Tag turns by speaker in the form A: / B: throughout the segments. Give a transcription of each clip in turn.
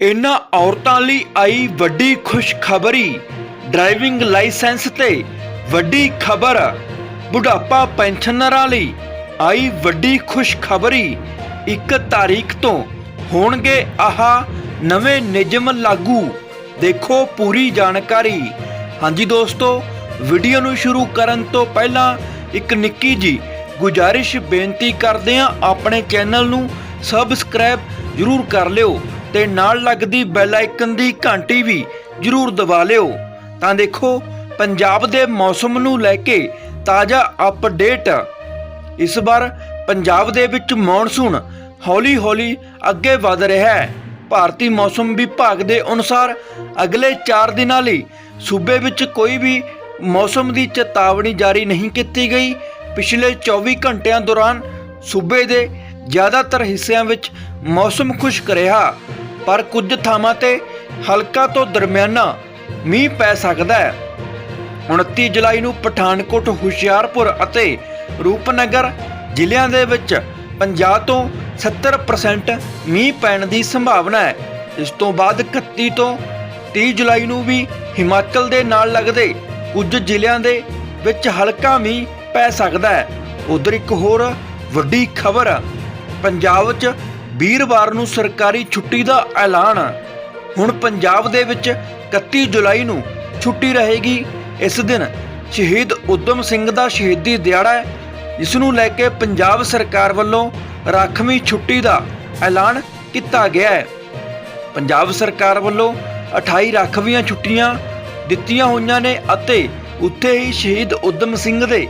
A: ਇਹਨਾਂ ਔਰਤਾਂ ਲਈ ਆਈ ਵੱਡੀ ਖੁਸ਼ਖਬਰੀ। ਡਰਾਈਵਿੰਗ ਲਾਇਸੈਂਸ ਤੇ ਵੱਡੀ ਖਬਰ। ਬੁਢਾਪਾ ਪੈਨਸ਼ਨਰਾਂ ਲਈ ਆਈ ਵੱਡੀ ਖੁਸ਼ਖਬਰੀ। ਇੱਕ ਤਾਰੀਖ ਤੋਂ ਹੋਣਗੇ ਆਹ ਨਵੇਂ ਨਿਯਮ ਲਾਗੂ। ਦੇਖੋ ਪੂਰੀ ਜਾਣਕਾਰੀ। ਹਾਂਜੀ ਦੋਸਤੋ, ਵੀਡੀਓ ਨੂੰ ਸ਼ੁਰੂ ਕਰਨ ਤੋਂ ਪਹਿਲਾਂ ਇੱਕ ਨਿੱਕੀ ਜੀ ਗੁਜਾਰਿਸ਼ ਬੇਨਤੀ ਕਰਦੇ ਹਾਂ। ਆਪਣੇ ਚੈਨਲ ਨੂੰ ਸਬਸਕ੍ਰਾਈਬ ਜਰੂਰ ਕਰ ਲਿਓ। ਤੇ ਨਾਲ ਲੱਗਦੀ ਬੈਲ ਆਈਕਨ ਦੀ ਘੰਟੀ ਵੀ ਜਰੂਰ ਦਬਾ ਲਿਓ। ਤਾਂ ਦੇਖੋ, ਪੰਜਾਬ ਦੇ ਮੌਸਮ ਨੂੰ ਲੈ ਕੇ ਤਾਜ਼ਾ ਅਪਡੇਟ ਇਸ ਵਾਰ ਪੰਜਾਬ ਦੇ ਵਿੱਚ ਮੌਨਸੂਨ ਹੌਲੀ-ਹੌਲੀ ਅੱਗੇ ਵਧ ਰਿਹਾ ਹੈ। ਭਾਰਤੀ ਮੌਸਮ ਵਿਭਾਗ ਦੇ ਅਨੁਸਾਰ ਅਗਲੇ 4 ਦਿਨਾਂ ਲਈ ਸੂਬੇ ਵਿੱਚ ਕੋਈ ਵੀ ਮੌਸਮ ਦੀ ਚੇਤਾਵਨੀ ਜਾਰੀ ਨਹੀਂ ਕੀਤੀ ਗਈ। ਪਿਛਲੇ 24 ਘੰਟਿਆਂ ਦੌਰਾਨ ਸੂਬੇ ਦੇ ਜ਼ਿਆਦਾਤਰ ਹਿੱਸਿਆਂ ਵਿੱਚ ਮੌਸਮ ਖੁਸ਼ਕ ਰਿਹਾ। ਪਰ ਕੁਝ ਥਾਵਾਂ ਤੇ ਹਲਕਾ ਤੋਂ ਦਰਮਿਆਨਾ ਮੀਂਹ ਪੈ ਸਕਦਾ ਹੈ। 29 ਜੁਲਾਈ ਨੂੰ ਪਠਾਨਕੋਟ, ਹੁਸ਼ਿਆਰਪੁਰ ਅਤੇ ਰੂਪਨਗਰ ਜ਼ਿਲ੍ਹਿਆਂ ਦੇ ਵਿੱਚ 50 ਤੋਂ 70% ਮੀਂਹ ਪੈਣ ਦੀ ਸੰਭਾਵਨਾ ਹੈ। ਇਸ ਤੋਂ ਬਾਅਦ 31 ਤੋਂ 30 ਜੁਲਾਈ ਨੂੰ ਵੀ ਹਿਮਾਚਲ ਦੇ ਨਾਲ ਲੱਗਦੇ ਕੁਝ ਜ਼ਿਲ੍ਹਿਆਂ ਦੇ ਵਿੱਚ ਹਲਕਾ ਮੀਂਹ ਪੈ ਸਕਦਾ ਹੈ। ਉਧਰ ਇੱਕ ਹੋਰ ਵੱਡੀ ਖਬਰ, ਪੰਜਾਬ 'ਚ ਵੀਰਵਾਰ ਨੂੰ ਸਰਕਾਰੀ ਛੁੱਟੀ ਦਾ ਐਲਾਨ। ਹੁਣ ਪੰਜਾਬ ਦੇ ਵਿੱਚ 31 ਜੁਲਾਈ ਨੂੰ ਛੁੱਟੀ ਰਹੇਗੀ। ਇਸ ਦਿਨ ਸ਼ਹੀਦ ਉਦਮ ਸਿੰਘ ਦਾ ਸ਼ਹੀਦੀ ਦਿਹਾੜਾ ਹੈ ਇਸ ਨੂੰ ਲੈ ਕੇ ਪੰਜਾਬ ਸਰਕਾਰ ਵੱਲੋਂ ਰਾਖਵੀਂ ਛੁੱਟੀ ਦਾ ਐਲਾਨ ਕੀਤਾ ਗਿਆ ਹੈ। ਪੰਜਾਬ ਸਰਕਾਰ ਵੱਲੋਂ 28 ਰਾਖਵੀਆਂ ਛੁੱਟੀਆਂ ਦਿੱਤੀਆਂ ਹੋਈਆਂ ਨੇ ਅਤੇ ਉੱਥੇ ਹੀ ਸ਼ਹੀਦ ਉਦਮ ਸਿੰਘ ਦੇ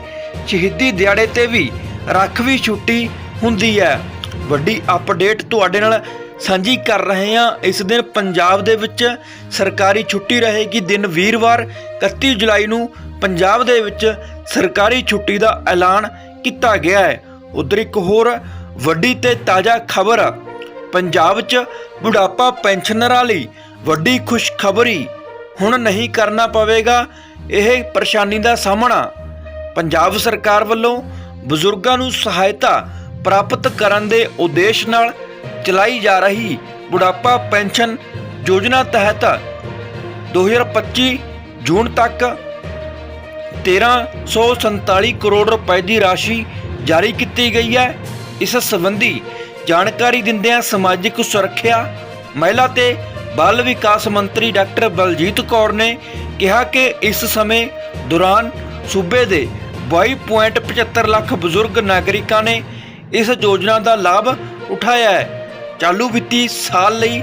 A: ਸ਼ਹੀਦੀ ਦਿਹਾੜੇ ਤੇ ਵੀ ਰਾਖਵੀਂ ਛੁੱਟੀ ਹੁੰਦੀ ਹੈ। ਵੱਡੀ ਅਪਡੇਟ ਤੁਹਾਡੇ ਨਾਲ ਸਾਂਝੀ ਕਰ ਰਹੇ ਹਾਂ। ਇਸ ਦਿਨ ਪੰਜਾਬ ਦੇ ਵਿੱਚ ਸਰਕਾਰੀ ਛੁੱਟੀ ਰਹੇਗੀ ਦਿਨ ਵੀਰਵਾਰ 31 ਜੁਲਾਈ ਨੂੰ ਪੰਜਾਬ ਦੇ ਵਿੱਚ ਸਰਕਾਰੀ ਛੁੱਟੀ ਦਾ ਐਲਾਨ ਕੀਤਾ ਗਿਆ ਹੈ। ਉਧਰ ਇੱਕ ਹੋਰ ਵੱਡੀ ਤੇ ਤਾਜ਼ਾ ਖਬਰ, ਪੰਜਾਬ 'ਚ ਬੁਢਾਪਾ ਪੈਨਸ਼ਨਰਾਂ ਲਈ ਵੱਡੀ ਖੁਸ਼ਖਬਰੀ। ਹੁਣ ਨਹੀਂ ਕਰਨਾ ਪਵੇਗਾ, ਇਹ ਪਰੇਸ਼ਾਨੀ ਦਾ ਸਾਹਮਣਾ। ਪੰਜਾਬ ਸਰਕਾਰ ਵੱਲੋਂ ਬਜ਼ੁਰਗਾਂ ਨੂੰ ਸਹਾਇਤਾ ਪ੍ਰਾਪਤ ਕਰਨ ਦੇ ਉਦੇਸ਼ ਨਾਲ ਚਲਾਈ ਜਾ ਰਹੀ ਬੁਢਾਪਾ ਪੈਨਸ਼ਨ ਯੋਜਨਾ ਤਹਿਤ 2025 ਜੂਨ ਤੱਕ 1347 ਕਰੋੜ ਰੁਪਏ ਦੀ ਰਾਸ਼ੀ ਜਾਰੀ ਕੀਤੀ ਗਈ ਹੈ। ਇਸ ਸੰਬੰਧੀ ਜਾਣਕਾਰੀ ਦਿੰਦਿਆਂ ਸਮਾਜਿਕ ਸੁਰੱਖਿਆ, ਮਹਿਲਾ ਤੇ ਬਾਲ ਵਿਕਾਸ ਮੰਤਰੀ ਡਾਕਟਰ ਬਲਜੀਤ ਕੌਰ ਨੇ ਕਿਹਾ ਕਿ ਇਸ ਸਮੇਂ ਦੌਰਾਨ ਸੂਬੇ ਦੇ 22.75 ਲੱਖ ਬਜ਼ੁਰਗ ਨਾਗਰਿਕਾਂ ਨੇ ਇਸ ਯੋਜਨਾ ਦਾ ਲਾਭ ਉਠਾਇਆ ਹੈ। ਚਾਲੂ ਵਿੱਤੀ ਸਾਲ ਲਈ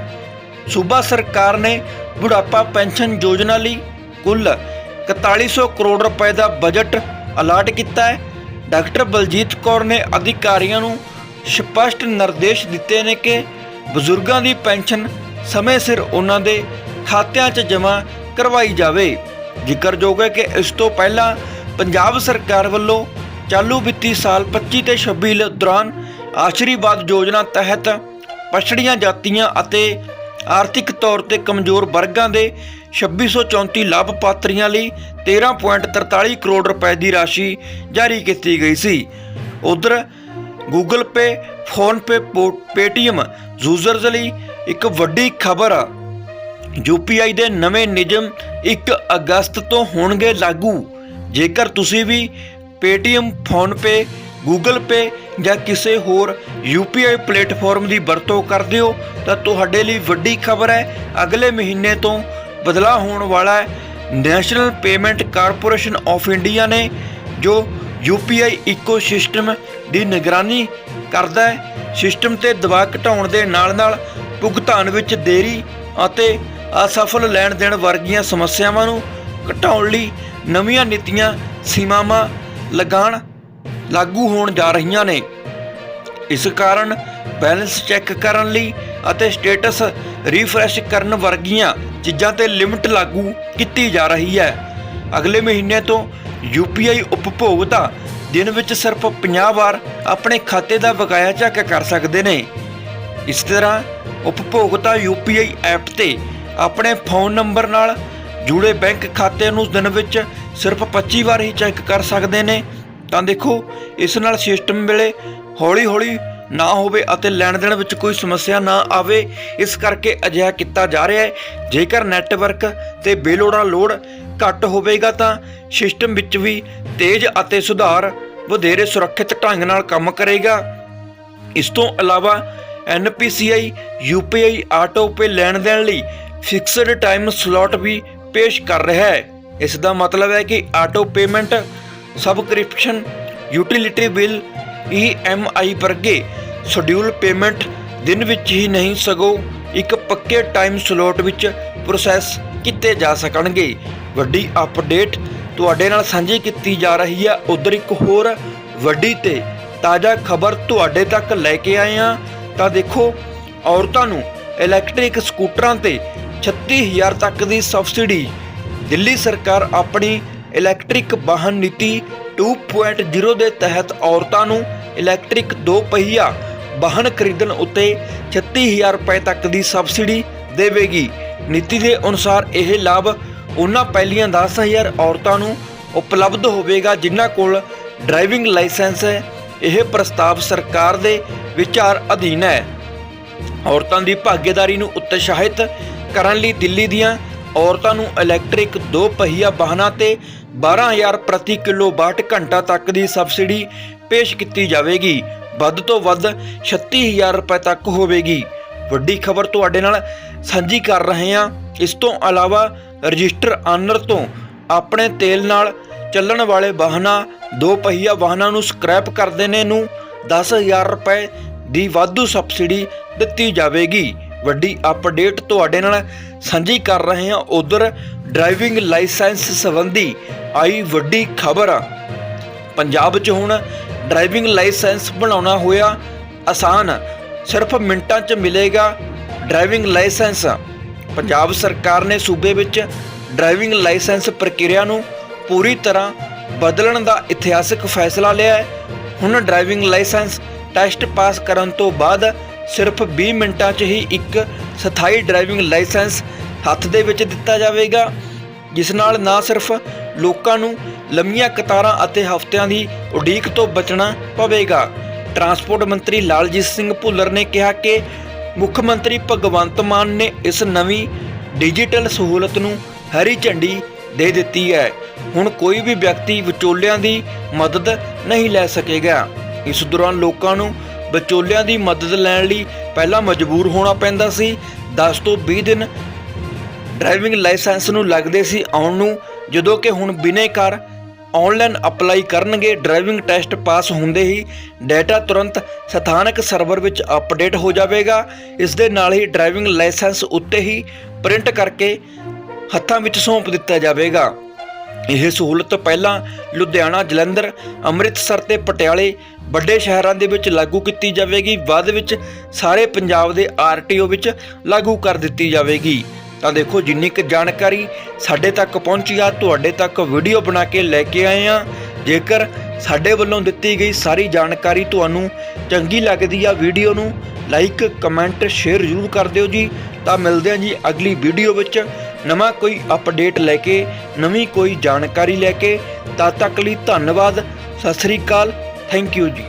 A: ਸੂਬਾ ਸਰਕਾਰ ਨੇ ਬੁਢਾਪਾ ਪੈਨਸ਼ਨ ਯੋਜਨਾ ਲਈ ਕੁੱਲ 4100 ਕਰੋੜ ਰੁਪਏ ਦਾ ਬਜਟ ਅਲਾਟ ਕੀਤਾ ਹੈ। ਡਾਕਟਰ ਬਲਜੀਤ ਕੌਰ ਨੇ ਅਧਿਕਾਰੀਆਂ ਨੂੰ ਸਪਸ਼ਟ ਨਿਰਦੇਸ਼ ਦਿੱਤੇ ਨੇ ਕਿ ਬਜ਼ੁਰਗਾਂ ਦੀ ਪੈਨਸ਼ਨ ਸਮੇਂ ਸਿਰ ਉਹਨਾਂ ਦੇ ਖਾਤਿਆਂ 'ਚ ਜਮ੍ਹਾਂ ਕਰਵਾਈ ਜਾਵੇ। ਜ਼ਿਕਰਯੋਗ ਹੈ ਕਿ ਇਸ ਤੋਂ ਪਹਿਲਾਂ ਪੰਜਾਬ ਸਰਕਾਰ ਵੱਲੋਂ ਚਾਲੂ ਵਿੱਤੀ ਸਾਲ 25 ਤੇ 26 ਦੌਰਾਨ ਆਸ਼ੀਰਵਾਦ ਯੋਜਨਾ ਤਹਿਤ ਪਛੜੀਆਂ ਜਾਤੀਆਂ ਅਤੇ ਆਰਥਿਕ ਤੌਰ ਤੇ ਕਮਜ਼ੋਰ ਵਰਗਾਂ ਦੇ 2634 ਲਾਭਪਾਤਰੀਆਂ ਲਈ 13.43 ਕਰੋੜ ਰੁਪਏ ਦੀ ਰਾਸ਼ੀ ਜਾਰੀ ਕੀਤੀ ਗਈ ਸੀ। ਉਧਰ Google Pay PhonePe Paytm users ਲਈ ਇੱਕ ਵੱਡੀ ਖਬਰ ਆ। ਯੂਪੀਆਈ ਦੇ ਨਵੇਂ ਨਿਯਮ 1 ਅਗਸਤ ਤੋਂ ਹੋਣਗੇ ਲਾਗੂ। ਜੇਕਰ ਤੁਸੀਂ ਵੀ Paytm ਫੋਨਪੇ ਗੂਗਲ ਪੇ ਜਾਂ ਕਿਸੇ ਹੋਰ UPI ਪਲੇਟਫਾਰਮ ਦੀ ਵਰਤੋਂ ਕਰਦੇ ਹੋ, ਤਾਂ ਤੁਹਾਡੇ ਲਈ ਵੱਡੀ ਖਬਰ ਹੈ, ਅਗਲੇ ਮਹੀਨੇ ਤੋਂ ਬਦਲਾਅ ਹੋਣ ਵਾਲਾ ਹੈ National Payment Corporation of India ਨੇ ਜੋ UPI ਇਕੋਸਿਸਟਮ ਦੀ ਨਿਗਰਾਨੀ ਕਰਦਾ ਹੈ ਸਿਸਟਮ ਤੇ ਦਬਾਅ ਘਟਾਉਣ ਦੇ ਨਾਲ-ਨਾਲ ਭੁਗਤਾਨ ਵਿੱਚ ਦੇਰੀ ਅਤੇ ਅਸਫਲ ਲੈਣ ਦੇਣ ਵਰਗੀਆਂ ਸਮੱਸਿਆਵਾਂ ਨੂੰ ਘਟਾਉਣ ਲਈ ਨਵੀਆਂ ਨੀਤੀਆਂ, ਸੀਮਾਵਾਂ ਲਗਾਉਣ ਲਾਗੂ ਹੋਣ ਜਾ ਰਹੀਆਂ ਨੇ। ਇਸ ਕਾਰਨ ਬੈਲੈਂਸ ਚੈੱਕ ਕਰਨ ਲਈ ਅਤੇ ਸਟੇਟਸ ਰੀਫਰੈਸ਼ ਕਰਨ ਵਰਗੀਆਂ ਚੀਜ਼ਾਂ ਤੇ ਲਿਮਟ ਲਾਗੂ ਕੀਤੀ ਜਾ ਰਹੀ ਹੈ। ਅਗਲੇ ਮਹੀਨੇ ਤੋਂ UPI ਉਪਭੋਗਤਾ ਦਿਨ ਵਿੱਚ ਸਿਰਫ 50 ਵਾਰ ਆਪਣੇ ਖਾਤੇ ਦਾ ਬਕਾਇਆ ਚੈੱਕ ਕਰ ਸਕਦੇ ਨੇ। ਇਸ ਤਰ੍ਹਾਂ ਉਪਭੋਗਤਾ UPI ਐਪ ਤੇ ਆਪਣੇ ਫੋਨ ਨੰਬਰ ਨਾਲ ਜੁੜੇ ਬੈਂਕ ਖਾਤੇ ਨੂੰ ਦਿਨ ਵਿੱਚ ਸਿਰਫ 25 ਵਾਰ ਹੀ ਚੈੱਕ ਕਰ ਸਕਦੇ ਨੇ। ਤਾਂ ਦੇਖੋ, ਇਸ ਨਾਲ ਸਿਸਟਮ ਵੇਲੇ ਹੌਲੀ-ਹੌਲੀ ਨਾ ਹੋਵੇ ਅਤੇ ਲੈਣ ਦੇਣ ਵਿੱਚ ਕੋਈ ਸਮੱਸਿਆ ਨਾ ਆਵੇ, ਇਸ ਕਰਕੇ ਅਜਿਹਾ ਕੀਤਾ ਜਾ ਰਿਹਾ ਹੈ। ਜੇਕਰ ਨੈਟਵਰਕ ਤੇ ਬੇਲੋੜਾ ਲੋਡ ਘੱਟ ਹੋਵੇਗਾ ਤਾਂ ਸਿਸਟਮ ਵਿੱਚ ਵੀ ਤੇਜ਼ ਅਤੇ ਸੁਧਾਰ ਵਧੇਰੇ ਸੁਰੱਖਿਅਤ ਢੰਗ ਨਾਲ ਕੰਮ ਕਰੇਗਾ। ਇਸ ਤੋਂ ਇਲਾਵਾ NPCI UPI ਆਟੋ ਪੇ ਲੈਣ ਦੇਣ ਲਈ ਫਿਕਸਡ ਟਾਈਮ ਸਲੋਟ ਵੀ ਪੇਸ਼ ਕਰ ਰਿਹਾ ਹੈ। ਇਸ ਦਾ ਮਤਲਬ ਹੈ ਕਿ auto payment subscription utility bill EMI ਵਰਗੇ ਸ਼ਡਿਊਲ ਪੇਮੈਂਟ ਦਿਨ ਵਿੱਚ ਹੀ ਨਹੀਂ, ਸਗੋਂ ਇੱਕ ਪੱਕੇ ਟਾਈਮ ਸਲੋਟ ਵਿੱਚ ਪ੍ਰੋਸੈਸ ਕੀਤੇ ਜਾ ਸਕਣਗੇ। ਵੱਡੀ ਅਪਡੇਟ ਤੁਹਾਡੇ ਨਾਲ ਸਾਂਝੀ ਕੀਤੀ ਜਾ ਰਹੀ ਹੈ। ਉਧਰ ਇੱਕ ਹੋਰ ਵੱਡੀ ਤੇ ਤਾਜ਼ਾ ਖਬਰ ਤੁਹਾਡੇ ਤੱਕ ਲੈ ਕੇ ਆਏ ਹਾਂ। ਤਾਂ ਦੇਖੋ, ਔਰਤਾਂ ਨੂੰ ਇਲੈਕਟ੍ਰਿਕ ਸਕੂਟਰਾਂ ਤੇ 36000 ਤੱਕ ਦੀ ਸਬਸਿਡੀ। ਦਿੱਲੀ ਸਰਕਾਰ ਆਪਣੀ ਇਲੈਕਟ੍ਰਿਕ ਵਾਹਨ ਨੀਤੀ 2.0 ਦੇ ਤਹਿਤ ਔਰਤਾਂ ਨੂੰ ਇਲੈਕਟ੍ਰਿਕ ਦੋ ਪਹੀਆ ਵਾਹਨ ਖਰੀਦਣ ਉੱਤੇ 36000 ਰੁਪਏ ਤੱਕ ਦੀ ਸਬਸਿਡੀ ਦੇਵੇਗੀ। ਨੀਤੀ ਦੇ ਅਨੁਸਾਰ ਇਹ ਲਾਭ ਉਹਨਾਂ ਪਹਿਲੀਆਂ 10000 ਔਰਤਾਂ ਨੂੰ ਉਪਲਬਧ ਹੋਵੇਗਾ ਜਿਨ੍ਹਾਂ ਕੋਲ ਡਰਾਈਵਿੰਗ ਲਾਇਸੈਂਸ ਹੈ। ਇਹ ਪ੍ਰਸਤਾਵ ਸਰਕਾਰ ਦੇ ਵਿਚਾਰ ਅਧੀਨ ਹੈ। ਔਰਤਾਂ ਦੀ ਭਾਗੀਦਾਰੀ ਨੂੰ ਉਤਸ਼ਾਹਿਤ ਕਰਨ ਲਈ ਦਿੱਲੀ ਦੀਆਂ ਔਰਤਾਂ ਨੂੰ ਇਲੈਕਟ੍ਰਿਕ ਦੋ ਪਹੀਆ ਵਾਹਨਾਂ ਤੇ 12000 ਪ੍ਰਤੀ ਕਿਲੋਵਾਟ ਘੰਟਾ ਤੱਕ ਦੀ ਸਬਸਿਡੀ ਪੇਸ਼ ਕੀਤੀ ਜਾਵੇਗੀ। ਵੱਧ ਤੋਂ ਵੱਧ 36000 ਰੁਪਏ ਤੱਕ ਹੋਵੇਗੀ। ਵੱਡੀ ਖਬਰ ਤੁਹਾਡੇ ਨਾਲ ਸਾਂਝੀ ਕਰ ਰਹੇ ਹਾਂ। ਇਸ ਤੋਂ ਇਲਾਵਾ ਰਜਿਸਟਰ ਆਨਰ ਤੋਂ ਆਪਣੇ ਤੇਲ ਨਾਲ ਚੱਲਣ ਵਾਲੇ ਵਾਹਨਾਂ, ਦੋ ਪਹੀਆ ਵਾਹਨਾਂ ਨੂੰ ਸਕ੍ਰੈਪ ਕਰ ਦੇਣੇ ਨੂੰ 10000 ਰੁਪਏ ਦੀ ਵਾਧੂ ਸਬਸਿਡੀ ਦਿੱਤੀ ਜਾਵੇਗੀ। ਵੱਡੀ ਅਪਡੇਟ ਤੁਹਾਡੇ ਨਾਲ ਸਾਂਝੀ ਕਰ ਰਹੇ ਹਾਂ। ਉਧਰ ਡਰਾਈਵਿੰਗ ਲਾਇਸੈਂਸ ਸੰਬੰਧੀ ਆਈ ਵੱਡੀ ਖਬਰ। ਪੰਜਾਬ 'ਚ ਹੁਣ ਡਰਾਈਵਿੰਗ ਲਾਇਸੈਂਸ ਬਣਾਉਣਾ ਹੋਇਆ ਆਸਾਨ। ਸਿਰਫ ਮਿੰਟਾਂ 'ਚ ਮਿਲੇਗਾ ਡਰਾਈਵਿੰਗ ਲਾਇਸੈਂਸ ਪੰਜਾਬ ਸਰਕਾਰ ਨੇ ਸੂਬੇ ਵਿੱਚ ਡਰਾਈਵਿੰਗ ਲਾਇਸੈਂਸ ਪ੍ਰਕਿਰਿਆ ਨੂੰ ਪੂਰੀ ਤਰ੍ਹਾਂ ਬਦਲਣ ਦਾ ਇਤਿਹਾਸਕ ਫੈਸਲਾ ਲਿਆ ਹੈ। ਹੁਣ ਡਰਾਈਵਿੰਗ ਲਾਇਸੈਂਸ ਟੈਸਟ ਪਾਸ ਕਰਨ ਤੋਂ ਬਾਅਦ ਸਿਰਫ 20 ਮਿੰਟਾਂ 'ਚ ਹੀ ਇੱਕ ਸਥਾਈ ਡਰਾਈਵਿੰਗ ਲਾਇਸੈਂਸ ਹੱਥ ਦੇ ਵਿੱਚ ਦਿੱਤਾ ਜਾਵੇਗਾ, ਜਿਸ ਨਾਲ ਨਾ ਸਿਰਫ ਲੋਕਾਂ ਨੂੰ ਲੰਮੀਆਂ ਕਤਾਰਾਂ ਅਤੇ ਹਫ਼ਤਿਆਂ ਦੀ ਉਡੀਕ ਤੋਂ ਬਚਣਾ ਪਵੇਗਾ। ਟਰਾਂਸਪੋਰਟ ਮੰਤਰੀ ਲਾਲਜੀਤ ਸਿੰਘ ਭੁੱਲਰ ਨੇ ਕਿਹਾ ਕਿ ਮੁੱਖ ਮੰਤਰੀ ਭਗਵੰਤ ਮਾਨ ਨੇ ਇਸ ਨਵੀਂ ਡਿਜੀਟਲ ਸਹੂਲਤ ਨੂੰ ਹਰੀ ਝੰਡੀ ਦੇ ਦਿੱਤੀ ਹੈ। ਹੁਣ ਕੋਈ ਵੀ ਵਿਅਕਤੀ ਵਿਚੋਲਿਆਂ ਦੀ ਮਦਦ ਨਹੀਂ ਲੈ ਸਕੇਗਾ। ਇਸ ਦੌਰਾਨ ਲੋਕਾਂ ਨੂੰ ਵਿਚੋਲਿਆਂ ਦੀ ਮਦਦ ਲੈਣ ਲਈ ਪਹਿਲਾਂ ਮਜਬੂਰ ਹੋਣਾ ਪੈਂਦਾ ਸੀ। 10 ਤੋਂ 20 ਦਿਨ ਡਰਾਈਵਿੰਗ ਲਾਇਸੈਂਸ ਨੂੰ ਲੱਗਦੇ ਸੀ ਆਉਣ ਨੂੰ। ਜਦੋਂ ਕਿ ਹੁਣ ਬਿਨੇਕਾਰ ਆਨਲਾਈਨ ਅਪਲਾਈ ਕਰਨਗੇ, ਡਰਾਈਵਿੰਗ ਟੈਸਟ ਪਾਸ ਹੁੰਦੇ ਹੀ ਡਾਟਾ ਤੁਰੰਤ ਸਥਾਨਕ ਸਰਵਰ ਵਿੱਚ ਅਪਡੇਟ ਹੋ ਜਾਵੇਗਾ। ਇਸ ਦੇ ਨਾਲ ਹੀ ਡਰਾਈਵਿੰਗ ਲਾਇਸੈਂਸ ਉੱਤੇ ਹੀ ਪ੍ਰਿੰਟ ਕਰਕੇ ਹੱਥਾਂ ਵਿੱਚ ਸੌਂਪ ਦਿੱਤਾ ਜਾਵੇਗਾ। ਇਹ ਸਹੂਲਤ ਪਹਿਲਾਂ ਲੁਧਿਆਣਾ, ਜਲੰਧਰ, ਅੰਮ੍ਰਿਤਸਰ ਤੇ ਪਟਿਆਲੇ ਵੱਡੇ ਸ਼ਹਿਰਾਂ ਦੇ ਵਿੱਚ ਲਾਗੂ ਕੀਤੀ ਜਾਵੇਗੀ। ਬਾਅਦ ਵਿੱਚ ਸਾਰੇ ਪੰਜਾਬ ਦੇ ਆਰਟੀਓ ਵਿੱਚ ਲਾਗੂ ਕਰ ਦਿੱਤੀ ਜਾਵੇਗੀ। ਤਾਂ ਦੇਖੋ, ਜਿੰਨੀ ਕੁ ਜਾਣਕਾਰੀ ਸਾਡੇ ਤੱਕ ਪਹੁੰਚੀ ਆ, ਤੁਹਾਡੇ ਤੱਕ ਵੀਡੀਓ ਬਣਾ ਕੇ ਲੈ ਕੇ ਆਏ ਆ। ਜੇਕਰ ਸਾਡੇ ਵੱਲੋਂ ਦਿੱਤੀ ਗਈ ਸਾਰੀ ਜਾਣਕਾਰੀ ਤੁਹਾਨੂੰ ਚੰਗੀ ਲੱਗਦੀ ਆ ਵੀਡੀਓ ਨੂੰ, ਲਾਈਕ, ਕਮੈਂਟ, ਸ਼ੇਅਰ ਜ਼ਰੂਰ ਕਰ ਦਿਓ ਜੀ। ਤਾਂ ਮਿਲਦੇ ਹਾਂ ਜੀ ਅਗਲੀ ਵੀਡੀਓ ਵਿੱਚ। ਨਵਾਂ ਕੋਈ ਅਪਡੇਟ ਲੈ ਕੇ, ਨਵੀਂ ਕੋਈ ਜਾਣਕਾਰੀ ਲੈ ਕੇ, ਤਦ ਤੱਕ ਲਈ ਧੰਨਵਾਦ। ਸਤਿ ਸ੍ਰੀ ਅਕਾਲ। ਥੈਂਕ ਯੂ ਜੀ।